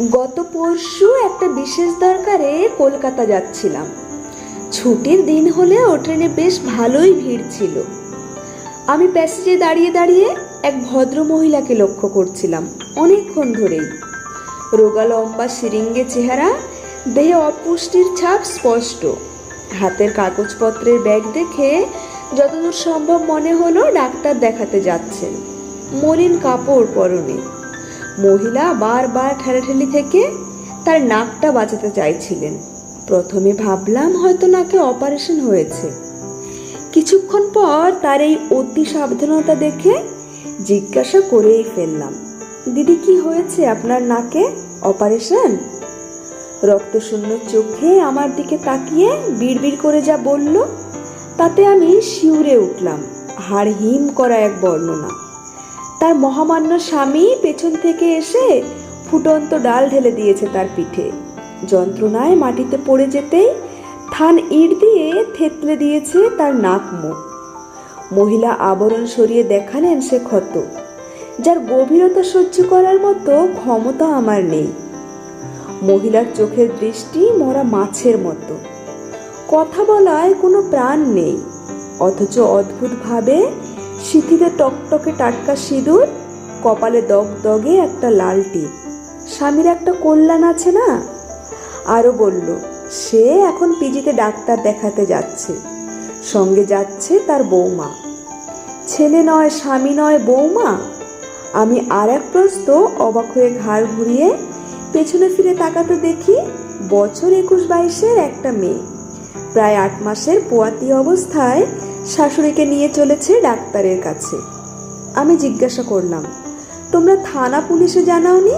গত পরশু একটা বিশেষ দরকারে কলকাতা যাচ্ছিলাম। ছুটির দিন হলেও ট্রেনে বেশ ভালোই ভিড় ছিল। আমি প্যাসেজে দাঁড়িয়ে দাঁড়িয়ে এক ভদ্র মহিলাকে লক্ষ্য করছিলাম অনেকক্ষণ ধরেই। রোগা লম্বা সিরিঙ্গে চেহারা, দেহে অপুষ্টির ছাপ স্পষ্ট। হাতের কাগজপত্রের ব্যাগ দেখে যতদূর সম্ভব মনে হলো ডাক্তার দেখাতে যাচ্ছেন। মলিন কাপড় পরনে। মহিলা বারবার ঠেলাঠেলি থেকে তার নাকটা বাঁচাতে চাইছিলেন। প্রথমে ভাবলাম হয়তো নাকে অপারেশন হয়েছে। কিছুক্ষণ পর তার এই অতি সাবধানতা দেখে জিজ্ঞাসা করেই ফেললাম, দিদি, কি হয়েছে আপনার নাকে অপারেশন? রক্তশূন্য চোখে আমার দিকে তাকিয়ে বিড়বিড় করে যা বলল, তাতে আমি শিউরে উঠলাম, হাড় হিম করা এক বর্ণনা। তার মহামান্য স্বামী পেছন থেকে এসে ফুটন্ত ডাল ঢেলে দিয়েছে তার পিঠে। যন্ত্রণায় মাটিতে পড়ে যেতেই থান ইট দিয়ে থেতলে দিয়েছে তার নাক মুখ। মহিলা আবরণ সরিয়ে দেখালেন সে ক্ষত। যার গভীরতা সহ্য করার মতো ক্ষমতা আমার নেই। মহিলার চোখের দৃষ্টি মরা মাছের মতো। কথা বলায় কোনো প্রাণ নেই। অথচ অদ্ভুতভাবে সিথিতে টকটকে টাটকা সিঁদুর, কপালে দগ দগে একটা লাল টিপ। স্বামীর একটা কল্যাণ আছে না? আরও বলল, সে এখন পিজিতে ডাক্তার দেখাতে যাচ্ছে। সঙ্গে যাচ্ছে তার বৌমা। ছেলে নয়, স্বামী নয়, বৌমা। আমি আর এক প্রস্ত অবাক হয়ে ঘাড় ঘুরিয়ে পেছনে ফিরে তাকাতে দেখি বছর একুশ বাইশের একটা মেয়ে। প্রায় আট মাসের পোয়াতি অবস্থায় শাশুড়িকে নিয়ে চলেছে ডাক্তারের কাছে। আমি জিজ্ঞাসা করলাম, তোমরা থানা পুলিশে জানাওনি?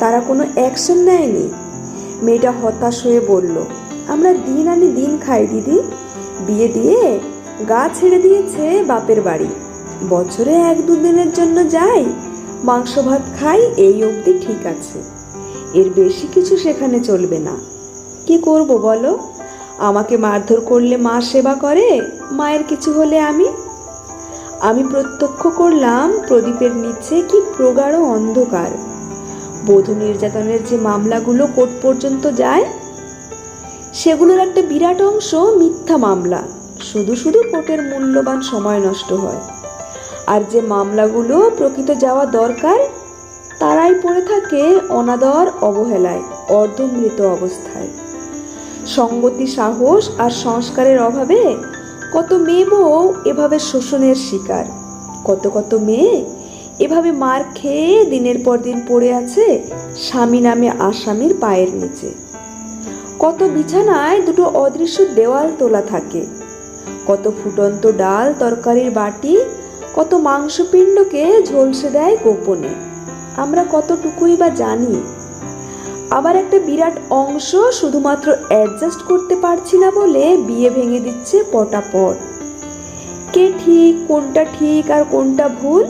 তারা কোনো অ্যাকশন নেয়নি? মেয়েটা হতাশ হয়ে বলল, আমরা দিন আনি দিন খাই, দিদি। বিয়ে দিয়ে গা ছেড়ে দিয়েছে বাপের বাড়ি। বছরে এক দুদিনের জন্য যাই, মাংস ভাত খাই, এই অবধি ঠিক আছে। এর বেশি কিছু সেখানে চলবে না। কি করব বলো? আমাকে মারধর করলে মা সেবা করে? মায়ের কিছু হলে আমি? আমি প্রত্যক্ষ করলাম, প্রদীপের নিচে কি প্রগাঢ় অন্ধকার। বধূ নির্যাতনের যে মামলাগুলো কোর্ট পর্যন্ত যায়, সেগুলোর একটা বিরাট অংশ মিথ্যা মামলা। শুধু শুধু কোর্টের মূল্যবান সময় নষ্ট হয়। আর যে মামলাগুলো প্রকৃত যাওয়া দরকার, তারাই পড়ে থাকে অনাদর, অবহেলায়, অর্ধমৃত অবস্থায়। সঙ্গতি, সাহস আর সংস্কারের অভাবে কত মেয়ে বউ এভাবে শোষণের শিকার। কত কত মেয়ে এভাবে মার খেয়ে দিনের পর দিন পড়ে আছে স্বামী নামে আসামির পায়ের নিচে। কত বিছানায় দুটো অদৃশ্য দেওয়াল তোলা থাকে। কত ফুটন্ত ডাল তরকারির বাটি, কত মাংসপিণ্ডকে ঝলসে দেয় গোপনে। আমরা কতটুকুই বা জানি আবার একটা বিরাট অংশ শুধুমাত্র অ্যাডজাস্ট করতে পারছি না বলে বিয়ে ভেঙে দিচ্ছে পটাপট। কে ঠিক, কোনটা ঠিক আর কোনটা ভুল?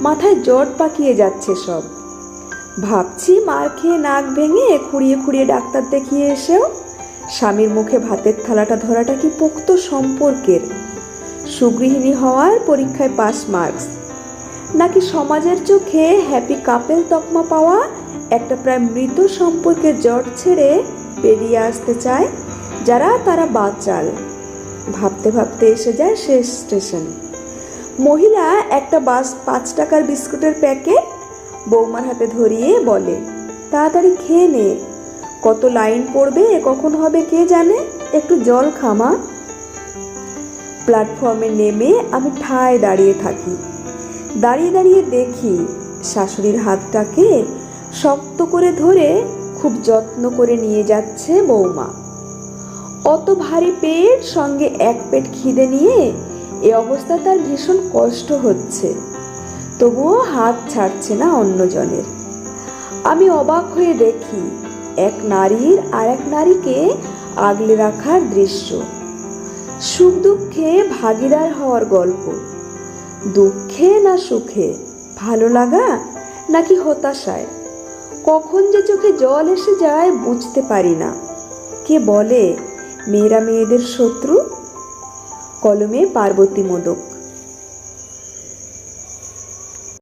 মাথায় জট পাকিয়ে যাচ্ছে সব। ভাবছি মার খেয়ে নাক ভেঙে খুঁড়িয়ে খুঁড়িয়ে ডাক্তার দেখিয়ে এসেও স্বামীর মুখে ভাতের থালাটা ধরাটা কি পোক্ত সম্পর্কের? সুগৃহিণী হওয়ার পরীক্ষায় পাস মার্কস। নাকি সমাজের চোখে হ্যাপি কাপেল তকমা পাওয়া একটা প্রায় মৃত সম্পর্কে জট ছেড়ে বেরিয়ে আসতে চায় যারা তারা বাচাল। ভাবতে ভাবতে এসে যায় শেষ স্টেশন। মহিলা একটা বাস পাঁচ টাকার বিস্কুটের প্যাকেট বৌমার হাতে ধরিয়ে বলে, তাড়াতাড়ি খেয়ে নে। কত লাইন পড়বে, কখন হবে কে জানে? একটু জল খামা প্ল্যাটফর্মে নেমে আমি ঠায় দাঁড়িয়ে থাকি। দাঁড়িয়ে দাঁড়িয়ে দেখি শাশুড়ির হাতটাকে শক্ত করে ধরে খুব যত্ন করে নিয়ে যাচ্ছে বৌমা অত ভারী পেট সঙ্গে এক পেট খিদে নিয়ে এ অবস্থা তার ভীষণ কষ্ট হচ্ছে। তবুও হাত ছাড়ছে না অন্যজনের। আমি অবাক হয়ে দেখি এক নারীর আর এক নারীকে আগলে রাখার দৃশ্য। সুখ দুঃখে ভাগিদার হওয়ার গল্প। দুঃখে না সুখে ভালো লাগা নাকি হতাশায়? কখন যে চোখে জল এসে যায় বুঝতে পারি না। কে বলে, মেয়েরা মেয়েদের শত্রু? কলমে পার্বতী মোদক।